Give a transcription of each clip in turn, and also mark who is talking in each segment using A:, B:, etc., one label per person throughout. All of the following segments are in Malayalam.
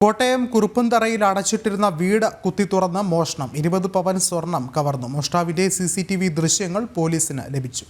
A: കോട്ടയം കുറുപ്പന്തറയിൽ അടച്ചിട്ടിരുന്ന വീട് കുത്തി തുറന്ന് മോഷണം. ഇരുപത് പവൻ സ്വർണം കവർന്നു. മോഷ്ടാവിന്റെ സി സി ടി വി ദൃശ്യങ്ങൾ പോലീസിന് ലഭിച്ചു.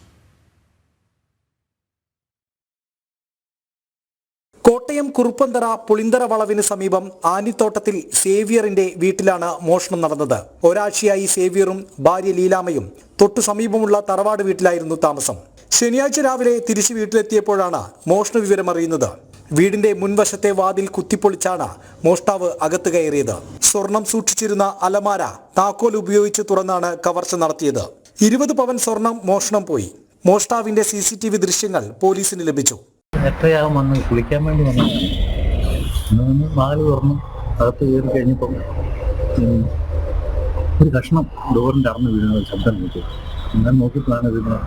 B: കോട്ടയം കുറുപ്പന്തറ പുളിന്തറ വളവിന് സമീപം ആനിത്തോട്ടത്തിൽ സേവിയറിന്റെ വീട്ടിലാണ് മോഷണം നടന്നത്. ഒരാഴ്ചയായി സേവിയറും ഭാര്യ ലീലാമയും തൊട്ടു സമീപമുള്ള തറവാട് വീട്ടിലായിരുന്നു താമസം. ശനിയാഴ്ച രാവിലെ തിരിച്ചു വീട്ടിലെത്തിയപ്പോഴാണ് മോഷണ വിവരം അറിയുന്നത് വീടിന്റെ മുൻവശത്തെ വാതിൽ കുത്തിപ്പൊളിച്ചാണ് മോഷ്ടാവ് അകത്ത് കയറിയത്. സ്വർണം സൂക്ഷിച്ചിരുന്ന അലമാര താക്കോൽ ഉപയോഗിച്ച് തുറന്നാണ് കവർച്ച നടത്തിയത്. ഇരുപത് പവൻ സ്വർണം മോഷണം പോയി. മോഷ്ടാവിന്റെ സി സി ടി വി ദൃശ്യങ്ങൾ പോലീസിന് ലഭിച്ചു.
C: എത്രയാകും കുളിക്കാൻ വേണ്ടി തുറന്നു അകത്ത് കയറി കഴിഞ്ഞപ്പം ഒരു കഷ്ണം ഡോറിന്റെ അറന്ന് വീഴുന്ന ശബ്ദം കേട്ടു. ഞാൻ നോക്കിയപ്പോഴാണ് ഇതിന്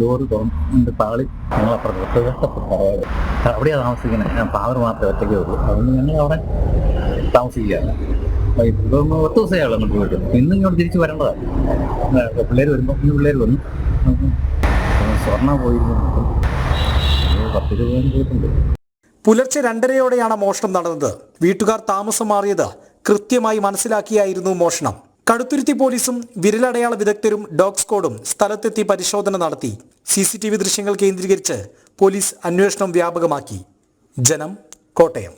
C: ഡോറ് തുറന്ന് താളി ഞങ്ങളപ്പുറത്ത് തറവാട് അവിടെയാണ് താമസിക്കുന്നത്. ഞാൻ ഫാദർ മാത്രമേ ഒറ്റയ്ക്കേ ഉള്ളൂ. അതുകൊണ്ട് ഞങ്ങൾ അവിടെ താമസിക്കുകയാണ്. ഇപ്പം ഒറ്റ ദിവസമേ നമുക്ക് പോയിട്ട്. ഇന്ന് ഇങ്ങോട്ട് തിരിച്ച് വരേണ്ടതാണ്. പിള്ളേർ വരുമ്പോൾ ഈ പിള്ളേർ വന്നു. സ്വർണ പോയിരുന്നു. പത്ത് രൂപ പോയിട്ടുണ്ട്.
B: പുലർച്ചെ രണ്ടരയോടെയാണ് മോഷണം നടന്നത്. വീട്ടുകാർ താമസം മാറിയത് കൃത്യമായി മനസ്സിലാക്കിയായിരുന്നു മോഷണം. കടുത്തുരുത്തി പോലീസും വിരലടയാള വിദഗ്ധരും ഡോഗ് സ്ക്വാഡും സ്ഥലത്തെത്തി പരിശോധന നടത്തി. സി സി ടി വി ദൃശ്യങ്ങൾ കേന്ദ്രീകരിച്ച് പോലീസ് അന്വേഷണം വ്യാപകമാക്കി. ജനം കോട്ടയം.